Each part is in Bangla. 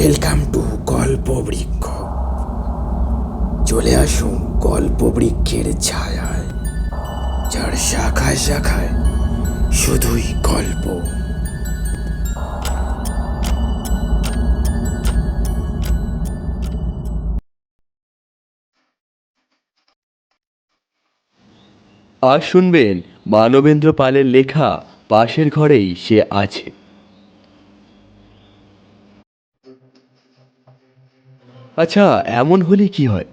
ওয়েলকাম টু গল্প বৃক্ষ চলে আসুন গল্প বৃক্ষের ছায়ায়। যার শাখায় শাখায় শুধুই গল্প। আজ শুনবেন মানবেন্দ্র পালের লেখা পাশের ঘরেই সে আছে। আচ্ছা এমন হলে কি হয়?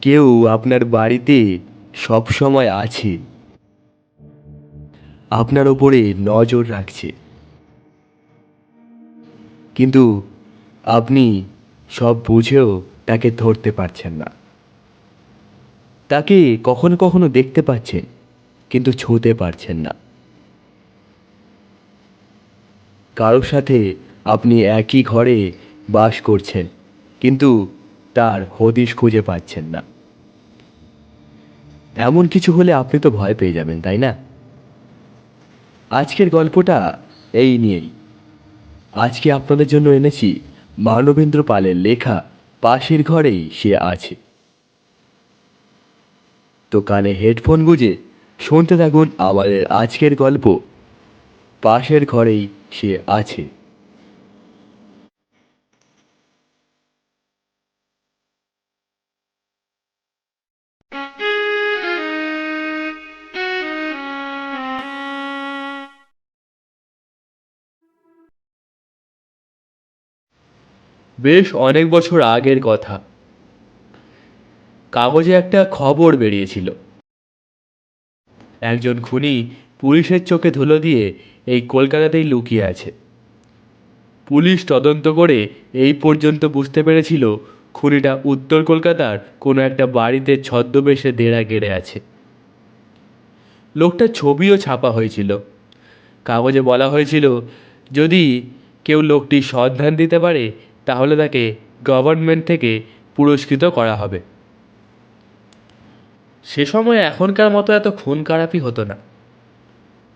কেউ আপনার বাড়িতে সব সময় আছে। আপনার ওপরে নজর রাখছে। কিন্তু আপনি সব বুঝেও তাকে ধরতে পারছেন না। তাকে কখনো কখনো দেখতে পাচ্ছেন, কিন্তু ছুঁতে পারছেন না। কারোর সাথে আপনি একই ঘরে বাস করছেন, কিন্তু তার হদিশ খুঁজে পাচ্ছেন না। এমন কিছু হলে আপনি তো ভয় পেয়ে যাবেন, তাই না? আজকের গল্পটা এই নিয়েই। আজকে আপনাদের জন্য এনেছি মানবেন্দ্র পালের লেখা, পাশের ঘরেই সে আছে। তো কানে হেডফোন গুঁজে শুনতে থাকুন আমাদের আজকের গল্প, পাশের ঘরেই সে আছে। বেশ অনেক বছর আগের কথা। কাগজে একটা খবর বেরিয়েছিল। একজন খুনি পুলিশের চোখে ধুলো দিয়ে এই কলকাতাতেই লুকিয়ে আছে। পুলিশ তদন্ত করে এই পর্যন্ত বুঝতে পেরেছিল খুনিটা উত্তর কলকাতার কোনো একটা বাড়িতে ছদ্মবেশে দেড়া গেড়ে আছে। লোকটার ছবিও ছাপা হয়েছিল। কাগজে বলা হয়েছিল, যদি কেউ লোকটির সন্ধান দিতে পারে তাহলে তাকে গভর্নমেন্ট থেকে পুরস্কৃত করা হবে। সে সময় এখনকার মতো এত খুন খারাপি হতো না।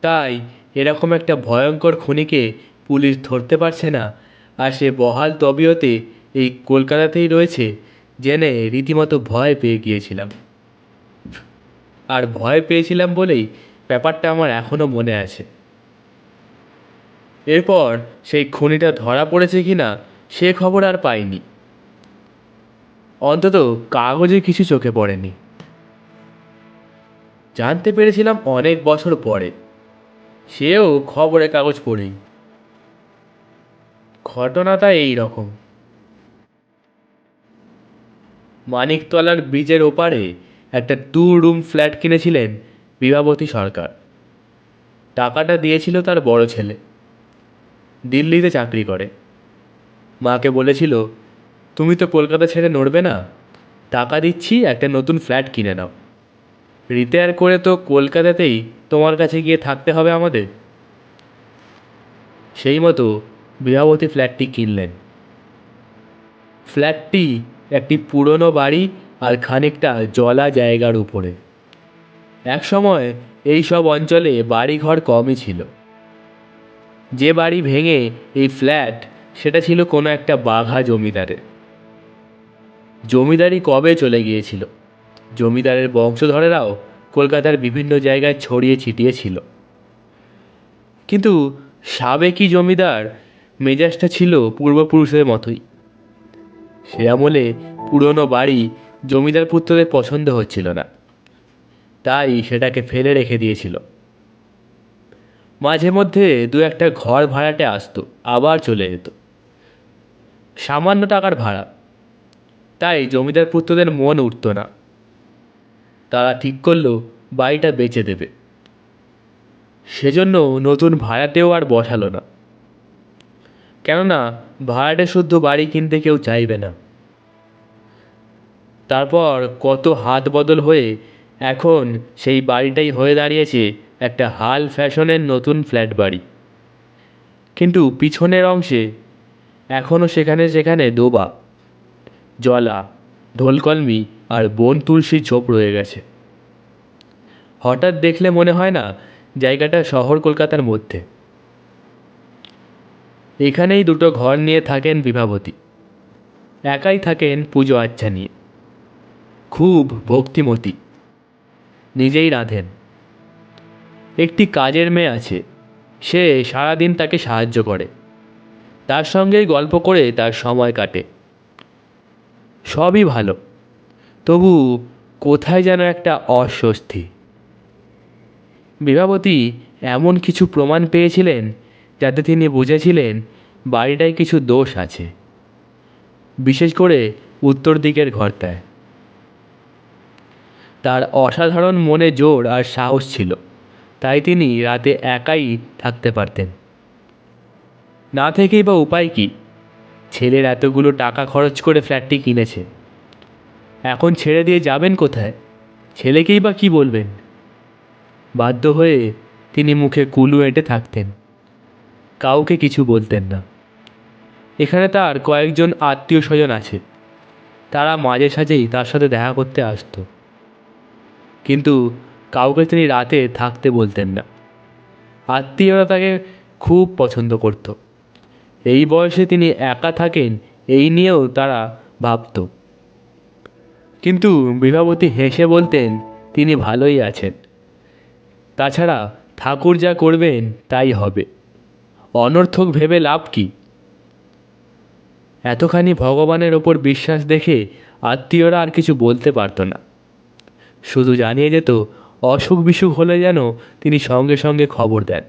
তাই এরকম একটা ভয়ঙ্কর খুনিকে পুলিশ ধরতে পারছে না, আর সে বহাল তবিয়তে এই কলকাতাতেই রয়েছে, জেনে রীতিমতো ভয় পেয়ে গিয়েছিলাম। আর ভয় পেয়েছিলাম বলেই ব্যাপারটা আমার এখনও মনে আছে। এরপর সেই খুনিটা ধরা পড়েছে কিনা সে খবর আর পাইনি। অন্তত কাগজে কিছু চোখে পড়েনি। জানতে পেরেছিলাম অনেক বছর পরে। সেও খবরের কাগজ পড়েই। ঘটনাটা এই রকম। মানিকতলার ব্রিজের ওপারে একটা টু রুম ফ্ল্যাট কিনেছিলেন বিভাবতী সরকার। টাকাটা দিয়েছিল তার বড় ছেলে। দিল্লিতে চাকরি করে। মাকে বলেছিল, তুমি তো কলকাতা ছেড়ে নড়বে না। টাকা দিচ্ছি, একটা নতুন ফ্ল্যাট কিনে নাও। রিটায়ার করে তো কলকাতাতেই তোমার কাছে গিয়ে থাকতে হবে আমাদের। সেই মতো বিভাবতী ফ্ল্যাটটি কিনলেন। ফ্ল্যাটটি একটি পুরনো বাড়ি আর খানিকটা জলা জায়গার উপরে। একসময় এই সব অঞ্চলে বাড়িঘর কমই ছিল। যে বাড়ি ভেঙে এই ফ্ল্যাট সেটা ছিল কোনো একটা বাঘা জমিদারের। জমিদারি কবে চলে গিয়েছিল? জমিদারের বংশধরেরাও কলকাতার বিভিন্ন জায়গায় ছড়িয়ে ছিটিয়ে ছিল। কিন্তু সাবেকি জমিদার মেজাজটা ছিল পূর্বপুরুষের মতোই। সে আমলে পুরনো বাড়ি জমিদার পুত্রদের পছন্দ হচ্ছিল না। তাই সেটাকে ফেলে রেখে দিয়েছিল। মাঝে মধ্যে দু একটা ঘর ভাড়াটে আসতো, আবার চলে যেত। সামান্য টাকার ভাড়া। তাই জমিদার পুত্রদের মন উঠত না। তারা ঠিক করল, বাড়িটা বেচে দেবে। সেজন্য নতুন ভাড়াটেও আর বসালো না। কেননা, ভাড়াটে শুদ্ধ বাড়ি কিনতে কেউ চাইবে না। তারপর কত হাত বদল হয়ে এখন সেই বাড়িটাই হয়ে দাঁড়িয়েছে একটা হাল ফ্যাশনের নতুন ফ্ল্যাট বাড়ি। কিন্তু পিছনের অংশে এখনও সেখানে সেখানে ডোবা জলা ঢোলকলমি আর বন তুলসী ঝোপ রয়ে গেছে। হঠাৎ দেখলে মনে হয় না জায়গাটা শহর কলকাতার মধ্যে। এখানেই দুটো ঘর নিয়ে থাকেন বিভাবতী। একাই থাকেন পুজো আচ্ছা নিয়ে। খুব ভক্তিমতী। নিজেই রাঁধেন। একটি কাজের মেয়ে আছে। সে সারাদিন তাকে সাহায্য করে। তার সঙ্গেই গল্প করে তার সময় কাটে। সবই ভালো। তবু কোথায় যেন একটা অস্বস্তি। বিভাবতী এমন কিছু প্রমাণ পেয়েছিলেন যাতে তিনি বুঝেছিলেন বাড়িটায় কিছু দোষ আছে। বিশেষ করে উত্তর দিকের ঘরটায়। তার অসাধারণ মনে জোর আর সাহস ছিল, তাই তিনি রাতে একাই থাকতে পারতেন। না থেকেই বা উপায় কী? ছেলের এতগুলো টাকা খরচ করে ফ্ল্যাটটি কিনেছে। এখন ছেড়ে দিয়ে যাবেন কোথায়? ছেলেকেই বা কি বলবেন? বাধ্য হয়ে তিনি মুখে কুলু এঁটে থাকতেন। কাউকে কিছু বলতেন না। এখানে তার কয়েকজন আত্মীয় স্বজন আছে। তারা মাঝে সাঝেই তার সাথে দেখা করতে আসতো। কিন্তু কাউকে তিনি রাতে থাকতে বলতেন না। আত্মীয়রা তাকে খুব পছন্দ করত। এই বয়সে তিনি একা থাকেন, এই নিয়েও তারা ভাবত। কিন্তু বিভাবতী হেসে বলতেন, তিনি ভালোই আছেন। তাছাড়া ঠাকুর যা করবেন তাই হবে। অনর্থক ভেবে লাভ কি? এতখানি ভগবানের ওপর বিশ্বাস দেখে আত্মীয়রা আর কিছু বলতে পারতো না। শুধু জানিয়ে যেত অসুখ বিসুখ হলে যেন তিনি সঙ্গে সঙ্গে খবর দেন।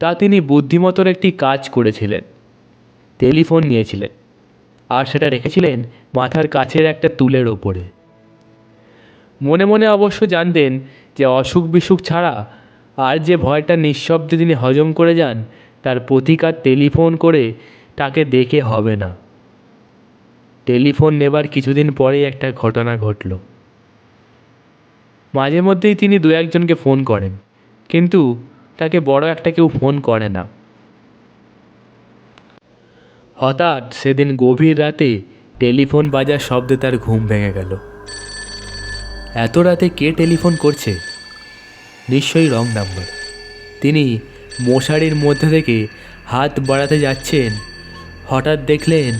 তা তিনি বুদ্ধিমতর একটি কাজ করেছিলেন। টেলিফোন নিয়েছিলেন আর সেটা রেখেছিলেন মাথার কাছের একটা তুলের ওপরে। মনে মনে অবশ্য জানতেন যে অসুখ বিসুখ ছাড়া আর যে ভয়টা নিঃশব্দে তিনি হজম করে যান, তার প্রতিকার টেলিফোন করে তাকে দেখে হবে না। টেলিফোন নেবার কিছুদিন পরেই একটা ঘটনা ঘটল। মাঝে মধ্যেই তিনি দু একজনকে ফোন করেন, কিন্তু তাকে বড়, একটা কেউ ফোন করে না। হঠাৎ সেদিন গভীর রাতে টেলিফোন বাজার শব্দে তার ঘুম ভেঙে গেল। এত রাতে কে টেলিফোন করছে? নিশ্চয়ই রং নাম্বার। তিনি মশারির মধ্যে থেকে হাত বাড়াতে যাচ্ছেন। হঠাৎ দেখলেন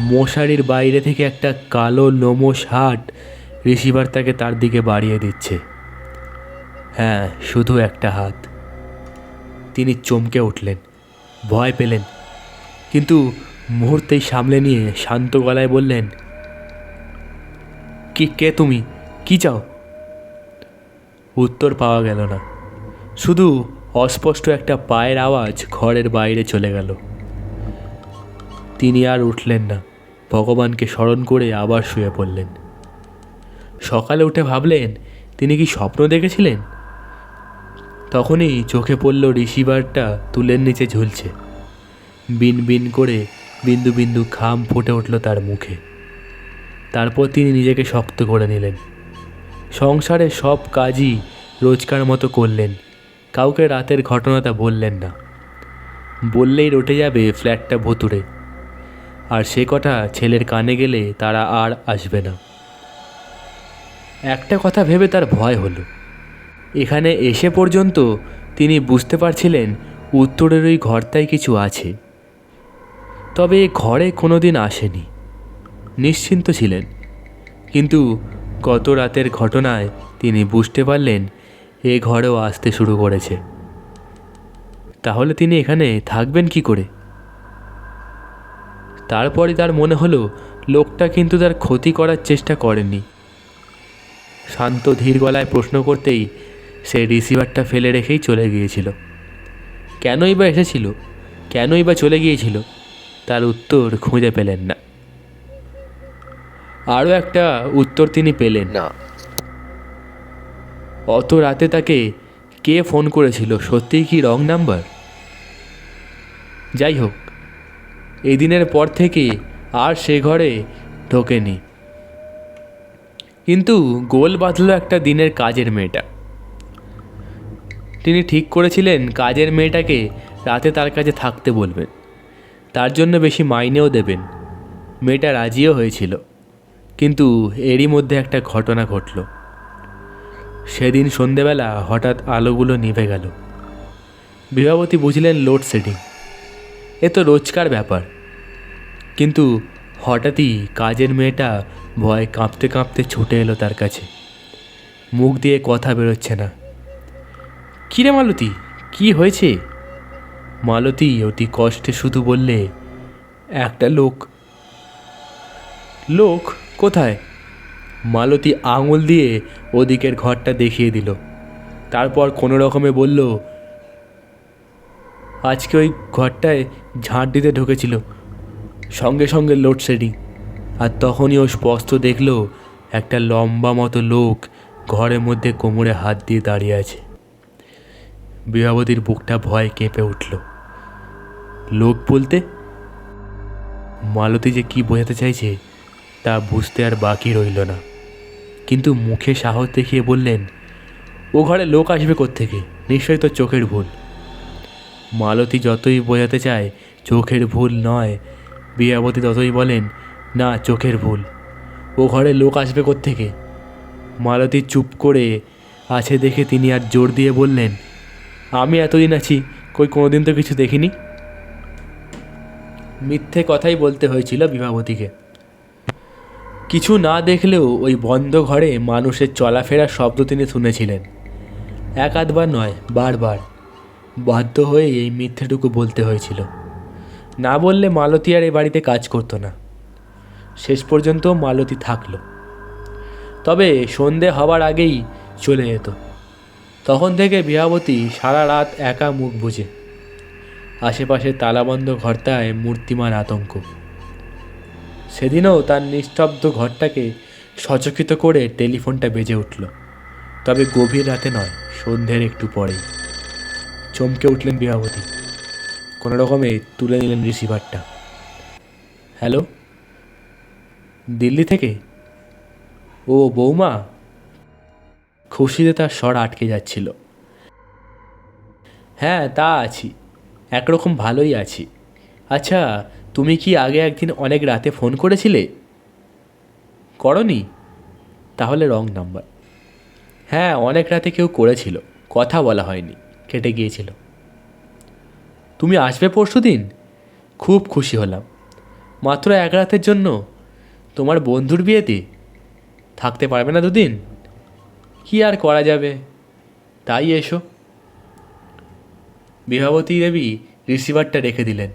মশারির বাইরে থেকে একটা কালো লোমশ হাট রিসিভার তাকে তার দিকে বাড়িয়ে দিচ্ছে। হ্যাঁ শুধু একটা হাত। তিনি চমকে উঠলেন, ভয় পেলেন। কিন্তু মুহূর্তেই সামলে নিয়ে শান্ত গলায় বললেন, কি, কে তুমি? কি চাও? উত্তর পাওয়া গেল না। শুধু অস্পষ্ট একটা পায়ের আওয়াজ ঘরের বাইরে চলে গেল। তিনি আর উঠলেন না। ভগবানকে স্মরণ করে আবার শুয়ে পড়লেন। সকালে উঠে ভাবলেন, তিনি কি স্বপ্ন দেখেছিলেন? তখনই চোখে পড়ল রিসিভারটা তুলের নিচে ঝুলছে। বিন বিন করে বিন্দু বিন্দু খাম ফুটে উঠল তার মুখে। তারপর তিনি নিজেকে শক্ত করে নিলেন। সংসারের সব কাজই রোজকার মতো করলেন। কাউকে রাতের ঘটনাটা বললেন না। বললেই রটে যাবে ফ্ল্যাটটা ভুতুরে আর সে কথা ছেলের কানে গেলে তারা আর আসবে না। একটা কথা ভেবে তার ভয় হলো। এখানে এসে পর্যন্ত তিনি বুঝতে পারছিলেন উত্তরের ওই ঘরটায় কিছু আছে। তবে ঘরে কোনো দিন আসেনি। নিশ্চিন্ত ছিলেন। কিন্তু গত রাতের ঘটনায় তিনি বুঝতে পারলেন এ ঘরেও আসতে শুরু করেছে। তাহলে তিনি এখানে থাকবেন কি করে? তারপরে তার মনে হলো, লোকটা কিন্তু তার ক্ষতি করার চেষ্টা করেনি শান্ত ধীর গলায় প্রশ্ন করতেই সে রিসিভারটা ফেলে রেখেই চলে গিয়েছিল। কেনই বা এসেছিল? কেনই বা চলে গিয়েছিল? তার উত্তর খুঁজে পেলেন না। আরও একটা উত্তর তিনি পেলেন। না। অত রাতে তাকে কে ফোন করেছিল? সত্যিই কি রং নাম্বার? যাই হোক এই দিনের পর থেকে আর সে ঘরে ঢোকেনি। কিন্তু গোল বাঁধল একটা দিনের কাজের মেয়েটা। তিনি ঠিক করেছিলেন কাজের মেয়েটাকে রাতে তার কাছে থাকতে বলবেন। তার জন্য বেশি মাইনেও দেবেন। মেয়েটা রাজিও হয়েছিল। কিন্তু এরই মধ্যে একটা ঘটনা ঘটল। সেদিন সন্ধেবেলা হঠাৎ আলোগুলো নিভে গেল। বিভাবতী বুঝলেন লোডশেডিং। এ তো রোজকার ব্যাপার। কিন্তু হঠাৎই কাজের মেয়েটা ভয় কাঁপতে কাঁপতে ছুটে এলো তার কাছে। মুখ দিয়ে কথা বেরোচ্ছে না। কিরে মালতী? কি হয়েছে? মালতী, অতি কষ্টে শুধু বললে, একটা লোক। লোক কোথায়? মালতী আঙুল দিয়ে ওদিকের ঘরটা দেখিয়ে দিল। তারপর কোনো রকমে বলল, আজকে ওই ঘরটায় ঝাঁট দিতে ঢুকেছিল। সঙ্গে সঙ্গে লোডশেডিং। আর তখনই ও স্পষ্ট দেখল, একটা লম্বা মতো লোক ঘরের মধ্যে কোমরে হাত দিয়ে দাঁড়িয়ে আছে। বিভাবতীর বুকটা ভয় কেঁপে উঠল। লোক বলতে, মালতী যে কি বোঝাতে চাইছে, তা বুঝতে আর বাকি রইল না। কিন্তু মুখে সাহস দেখিয়ে বললেন, ও ঘরে লোক আসবে কোত্থেকে? নিশ্চয়ই তো চোখের ভুল। মালতী যতই বোঝাতে চায়, চোখের ভুল নয়। বিয়াবতী ততই বলেন, না, চোখের ভুল। ও ঘরে লোক আসবে কোত্থেকে? মালতী চুপ করে আছে দেখে তিনি আর জোর দিয়ে বললেন আমি এতদিন আছি, কই কোনোদিন তো কিছু দেখিনি। মিথ্যে কথাই বলতে হয়েছিল বিভাবতীকে কিছু না দেখলেও ওই বন্ধ ঘরে মানুষের চলাফেরার শব্দ তিনি শুনেছিলেন। এক আধবার নয়, বারবার। বাধ্য হয়ে এই মিথ্যেটুকু বলতে হয়েছিল। না বললে মালতী আর এ বাড়িতে কাজ করতো না। শেষ পর্যন্ত মালতী থাকল। তবে সন্ধে হবার আগেই চলে যেত। তখন থেকে বিহাবতী সারা রাত একা মুখ বুঝে আশেপাশে তালাবন্ধ ঘরটায় মূর্তিমান আতঙ্ক। সেদিনও তার নিস্তব্ধ ঘরটাকে সচকিত করে টেলিফোনটা বেজে উঠল। তবে গভীর রাতে নয়, সন্ধ্যের একটু পরেই। চমকে উঠলেন বিভাবতী কোনো রকমে তুলে নিলেন রিসিভারটা। হ্যালো? দিল্লি থেকে? ও বৌমা? খুশিতে তার স্বর আটকে যাচ্ছিল। হ্যাঁ তা আছি। একরকম ভালোই আছি। আচ্ছা তুমি কি আগে একদিন অনেক রাতে ফোন করেছিলে? করনি। তাহলে রং নাম্বার। হ্যাঁ অনেক রাতে কেউ করেছিল। কথা বলা হয়নি। কেটে গিয়েছিল। তুমি আসবে পরশু দিন? খুব খুশি হলাম। মাত্র এক রাতের জন্য। তোমার বন্ধুর বিয়েতে? থাকতে পারবে না দুদিন? কি আর করা যাবে? তাই এসো। বিভাবতী দেবী রিসিভারটা রেখে দিলেন।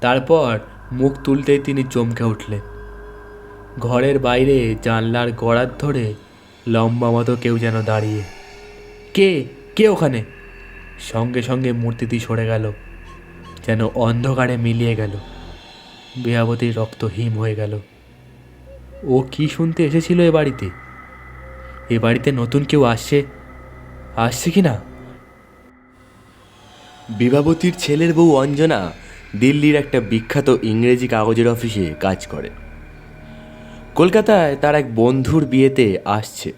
তারপর মুখ তুলতেই তিনি চমকে উঠলেন। ঘরের বাইরে জানলার গড়ার ধরে লম্বা মতো কেউ যেন দাঁড়িয়ে। কে? কে ওখানে? সঙ্গে সঙ্গে মূর্তিটি সরে গেল, যেন অন্ধকারে মিলিয়ে গেল। বিহাবতীর রক্ত হিম হয়ে গেল। ও কি শুনতে এসেছিল এ বাড়িতে? এ বাড়িতে নতুন কেউ আসছে আসছে কি না? বিভাবতীর ছেলের বউ অঞ্জনা দিল্লির একটা বিখ্যাত ইংরেজি কাগজের অফিসে কাজ করে। কলকাতায় তার এক বন্ধুর বিয়েতে আসছে।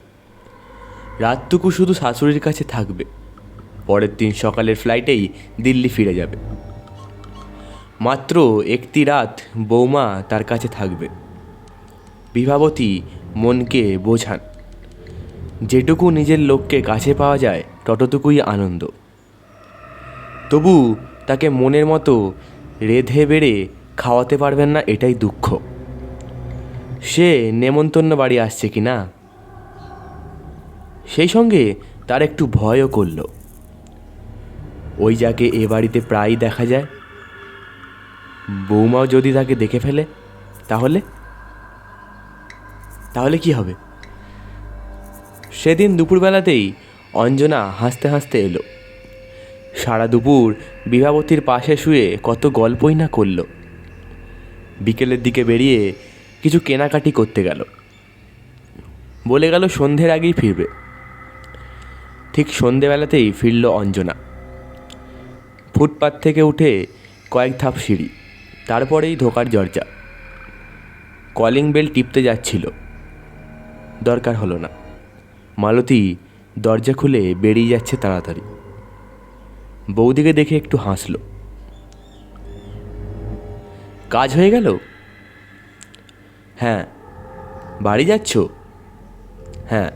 রাতটুকু শুধু শাশুড়ির কাছে থাকবে। পরের দিন সকালের ফ্লাইটেই দিল্লি ফিরে যাবে। মাত্র একটি রাত বৌমা তার কাছে থাকবে। বিভাবতী মনকে বোঝান। যেটুকু নিজের লোককে কাছে পাওয়া যায়, ততটুকুই আনন্দ। তবু তাকে মনের মতো রেধে বেড়ে খাওয়াতে পারবেন না এটাই দুঃখ। সে নেমন্তন্ন বাড়ি আসছে কি না? সেই সঙ্গে তার একটু ভয়ও করল। ওই যাকে এ বাড়িতে প্রায়ই দেখা যায়। বৌমাও যদি তাকে দেখে ফেলে, তাহলে? তাহলে কি হবে? সেদিন দুপুরবেলাতেই অঞ্জনা হাসতে হাসতে এলো। সারা দুপুর বিভাবতীর পাশে শুয়ে কত গল্পই না করল। বিকেলের দিকে বেরিয়ে কিছু কেনাকাটি করতে গেল। বলে গেল সন্ধ্যের আগেই ফিরবে। ঠিক সন্ধেবেলাতেই ফিরল অঞ্জনা। ফুটপাত থেকে উঠে কয়েক ধাপ সিঁড়ি, তারপরেই ধোকার দরজা। কলিং বেল টিপতে যাচ্ছিল। দরকার হলো না। মালতী দরজা খুলে বেরিয়ে যাচ্ছে তাড়াতাড়ি। বৌদিকে দেখে একটু হাসল। কাজ হয়ে গেল? হ্যাঁ। বাড়ি যাচ্ছ? হ্যাঁ।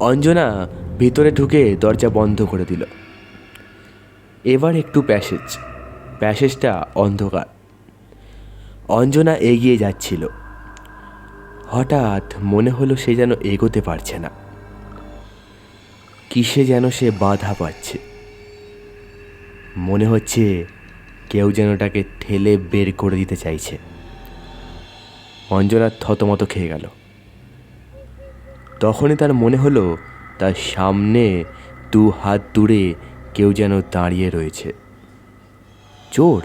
অঞ্জনা ভিতরে ঢুকে দরজা বন্ধ করে দিল। এবার একটু প্যাসেজ। প্যাসেজটা অন্ধকার। অঞ্জনা এগিয়ে যাচ্ছিল। হঠাৎ মনে হলো সে যেন এগোতে পারছে না। কিসে যেন সে বাধা পাচ্ছে। মনে হচ্ছে কেউ যেন তাকে ঠেলে বের করে দিতে চাইছে। অঞ্জনা থতমত খেয়ে গেল। তখনই তার মনে হলো তার সামনে দু হাত দূরে কেউ যেন দাঁড়িয়ে রয়েছে। চোর!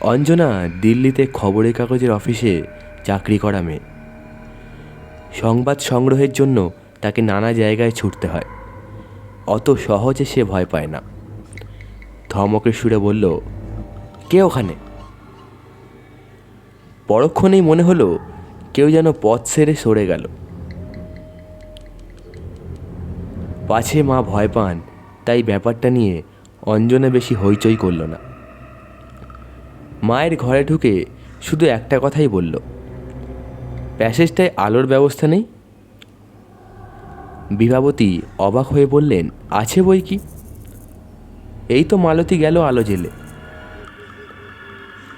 অঞ্জনা দিল্লিতে খবরের কাগজের অফিসে চাকরি করা মেয়ে। সংবাদ সংগ্রহের জন্য তাকে নানা জায়গায় ছুটতে হয়। অত সহজে সে ভয় পায় না। ধমকের সুরে বলল, কে ওখানে? পরক্ষণেই মনে হলো কেউ যেন পথ সেরে সরে গেল। পাছে মা ভয় পান, তাই ব্যাপারটা নিয়ে অঞ্জনা বেশি হইচই করল না। মায়ের ঘরে ঢুকে শুধু একটা কথাই বলল প্যাসেজটায় আলোর ব্যবস্থা নেই? বিভাবতী অবাক হয়ে বললেন, আছে বই কি? এই তো মালতী গেল আলো জেলে।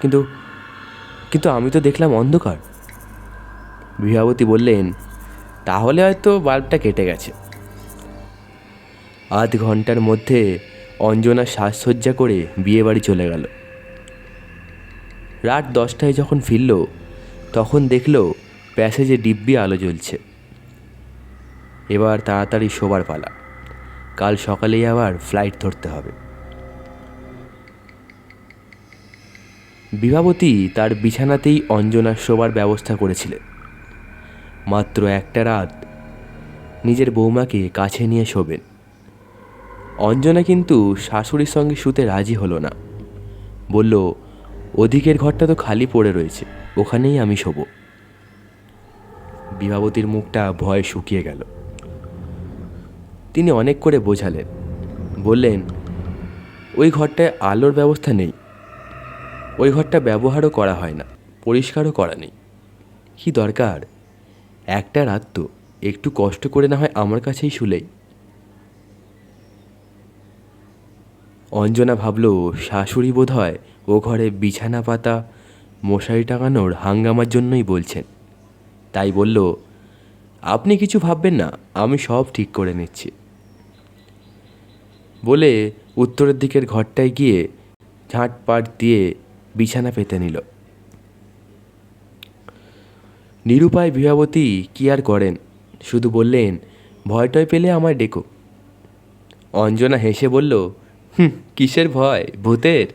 কিন্তু কিন্তু আমি তো দেখলাম অন্ধকার। বিভাবতী বললেন, তাহলে হয়তো বাল্বটা কেটে গেছে। আধ ঘণ্টার মধ্যে অঞ্জনা সাজসজ্জা করে বিয়ে বাড়ি চলে গেল। রাত দশটায় যখন ফিরল, তখন দেখল প্যাসেজে দিব্যি আলো জ্বলছে। এবার তাড়াতাড়ি শোবার পালা। কাল সকালেই আবার ফ্লাইট ধরতে হবে। বিভাবতী তার বিছানাতেই অঞ্জনার শোবার ব্যবস্থা করেছিলেন। মাত্র একটা রাত নিজের বৌমাকে কাছে নিয়ে শোবেন। অঞ্জনা কিন্তু শাশুড়ির সঙ্গে শুতে রাজি হলো না। বলল ওদিকের ঘরটা তো খালি পড়ে রয়েছে, ওখানেই আমি শোব। বিভাবতীর মুখটা ভয়ে শুকিয়ে গেল। তিনি অনেক করে বোঝালেন, বললেন, ওই ঘরটায় আলোর ব্যবস্থা নেই। ওই ঘরটা ব্যবহারও করা হয় না, পরিষ্কারও করা নেই। কি দরকার? একটা রাত তো, একটু কষ্ট করে না হয় আমার কাছেই শুলেই। অঞ্জনা ভাবল, শাশুড়ি বোধ হয় ও ঘরে বিছানা পাতা মশারি টাঙানোর হাঙ্গামার জন্যই বলছেন। তাই বলল, আপনি কিছু ভাববেন না, আমি সব ঠিক করে নিচ্ছি। বলে উত্তরের দিকের ঘরটায় গিয়ে ঝাঁটপাট দিয়ে বিছানা পেতে নিল। নিরুপায় বিভাবতী কি আর করেন? শুধু বললেন ভয়টয় পেলে আমায় ডেকো। অঞ্জনা হেসে বলল, হুম, কিসের ভয়, ভূতের?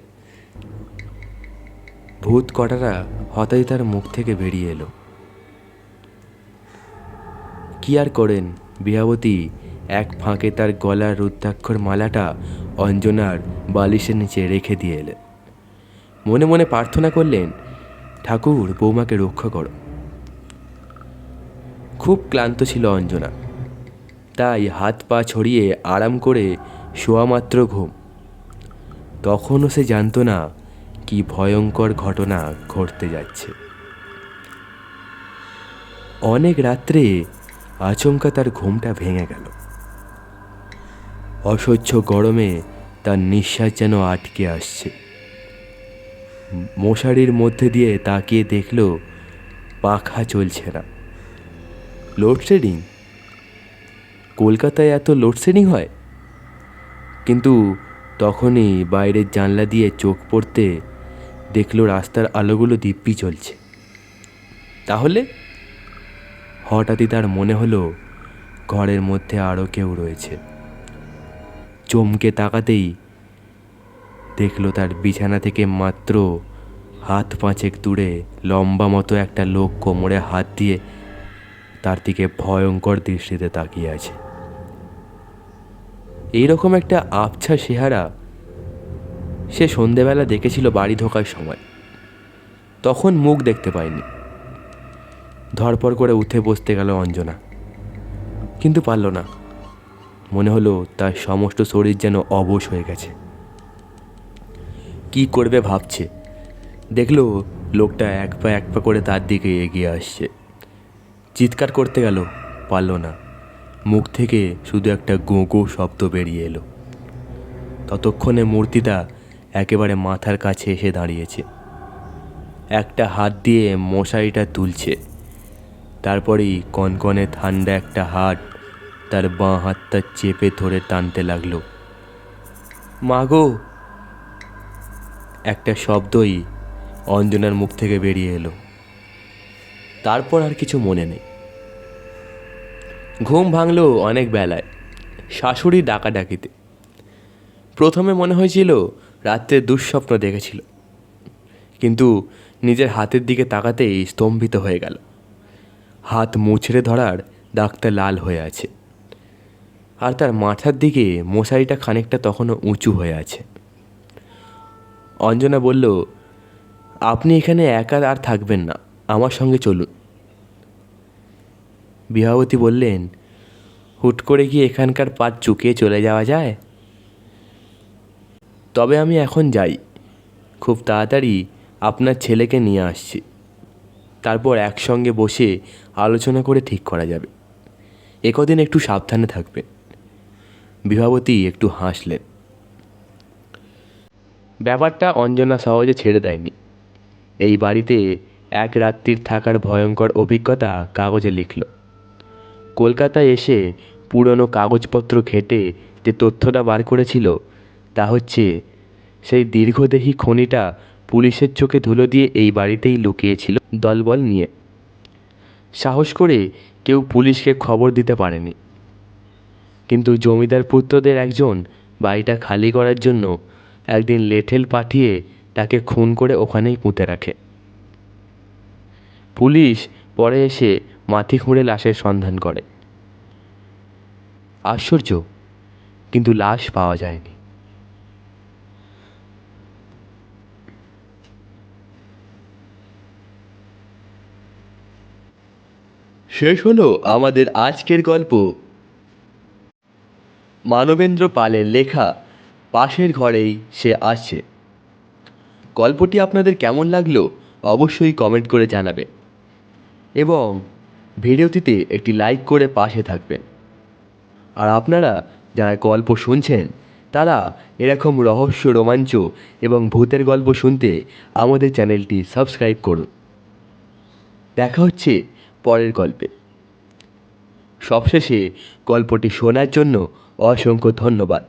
ভূত কটারা হঠাৎই তার মুখ থেকে বেরিয়ে এলো। কি আর করেন? বিহাবতী, এক ফাঁকে তার গলার রুদ্রাক্ষর মালাটা অঞ্জনার বালিশের নিচে রেখে দিয়ে এলেন মনে মনে প্রার্থনা করলেন, ঠাকুর, বৌমাকে রক্ষা করো। খুব ক্লান্ত ছিল অঞ্জনা। তাই হাত পা ছড়িয়ে আরাম করে শোয়া মাত্র ঘুম। তখনও সে জানতো না কি ভয়ঙ্কর ঘটনা ঘটতে যাচ্ছে। অনেক রাত্রে আচমকা তার ঘুমটা ভেঙে গেল। অসহ্য গরমে তার নিঃশ্বাস যেন আটকে আসছে। মশারির মধ্যে দিয়ে তাকিয়ে দেখল, পাখা চলছে না। লোডশেডিং? কলকাতায় এত লোডশেডিং হয়? কিন্তু তখনই বাইরের জানলা দিয়ে চোখ পড়তে দেখল রাস্তার আলোগুলো দিব্যি চলছে তাহলে? হঠাৎই তার মনে হলো, ঘরের মধ্যে আরও কেউ রয়েছে। চমকে তাকাতেই দেখল তার বিছানা থেকে মাত্র হাত পাঁচেক দূরে লম্বা মতো একটা লোক কোমরে হাত দিয়ে তার দিকে ভয়ঙ্কর দৃষ্টিতে তাকিয়ে আছে। এইরকম একটা আবছা সেহারা সে সন্ধেবেলা দেখেছিল বাড়ি ঢোকার সময়। তখন মুখ দেখতে পায়নি। ধরপড় করে উঠে বসতে গেল অঞ্জনা। কিন্তু পারল না। মনে হলো তার সমস্ত শরীর যেন অবশ হয়ে গেছে। কি করবে ভাবছে? দেখল লোকটা এক পা এক পা করে তার দিকে এগিয়ে আসছে। চিৎকার করতে গেল, পারল না। মুখ থেকে শুধু একটা গো গো শব্দ বেরিয়ে এলো। ততক্ষণে মূর্তিটা একেবারে মাথার কাছে এসে দাঁড়িয়েছে। একটা হাত দিয়ে মশারিটা তুলছে তারপরেই কনকনে ঠান্ডা একটা হাত তার বাঁ হাতটা চেপে ধরে টানতে লাগল। মাগো! একটা শব্দই অঞ্জনার মুখ থেকে বেরিয়ে এলো। তারপর আর কিছু মনে নেই। ঘুম ভাঙলো অনেক বেলায়, শাশুড়ি ডাকাডাকিতে। প্রথমে মনে হয়েছিল রাত্রে দুঃস্বপ্ন দেখেছিল, কিন্তু নিজের হাতের দিকে তাকাতেই স্তম্ভিত হয়ে গেল। হাত মুছড়ে ধরার দাগটা লাল হয়ে আছে। আর তার মাথার দিকে মশারিটা খানিকটা তখনও উঁচু হয়ে আছে। অঞ্জনা বলল, আপনি এখানে একা আর থাকবেন না, আমার সঙ্গে চলুন। বিভাবতী বললেন, হুট করে কি এখানকার পাট চুকিয়ে চলে যাওয়া যায়? তবে আমি এখন যাই। খুব তাড়াতাড়ি আপনার ছেলেকে নিয়ে আসছি। তারপর একসঙ্গে বসে আলোচনা করে ঠিক করা যাবে। একদিন একটু সাবধানে থাকবেন বিভাবতী একটু হাসলেন। ব্যাপারটা অঞ্জনা সহজে ছেড়ে দেয়নি। এই বাড়িতে এক রাত্রির থাকার ভয়ঙ্কর অভিজ্ঞতা কাগজে লিখল। কলকাতায় এসে পুরনো কাগজপত্র ঘেটে যে তথ্যটা বার করেছিল, তা হচ্ছে সেই দীর্ঘদেহী খনিটা পুলিশের চোখে ধুলো দিয়ে এই বাড়িতেই লুকিয়েছিল দলবল নিয়ে। সাহস করে কেউ পুলিশকে খবর দিতে পারেনি। কিন্তু জমিদার পুত্রদের একজন বাড়িটা খালি করার জন্য একদিন লেঠেল পাঠিয়ে তাকে খুন করে ওখানেই পুঁতে রাখে। পুলিশ পরে এসে মাটি খুঁড়ে লাশের সন্ধান করে। আশ্চর্য, কিন্তু লাশ পাওয়া যায়নি। শেষ হলো আমাদের আজকের গল্প। মানবেন্দ্র পালের লেখা, পাশের ঘরেই সে আসছে গল্পটি আপনাদের কেমন লাগল অবশ্যই কমেন্ট করে জানাবে। এবং ভিডিওটিতে একটি লাইক করে পাশে থাকবেন। আর আপনারা যারা গল্প শুনছেন, তারা এরকম রহস্য, রোমাঞ্চ এবং ভূতের গল্প শুনতে আমাদের চ্যানেলটি সাবস্ক্রাইব করুন। দেখা হচ্ছে পরের গল্পে। সবশেষে গল্পটি শোনার জন্য অসংখ্য ধন্যবাদ।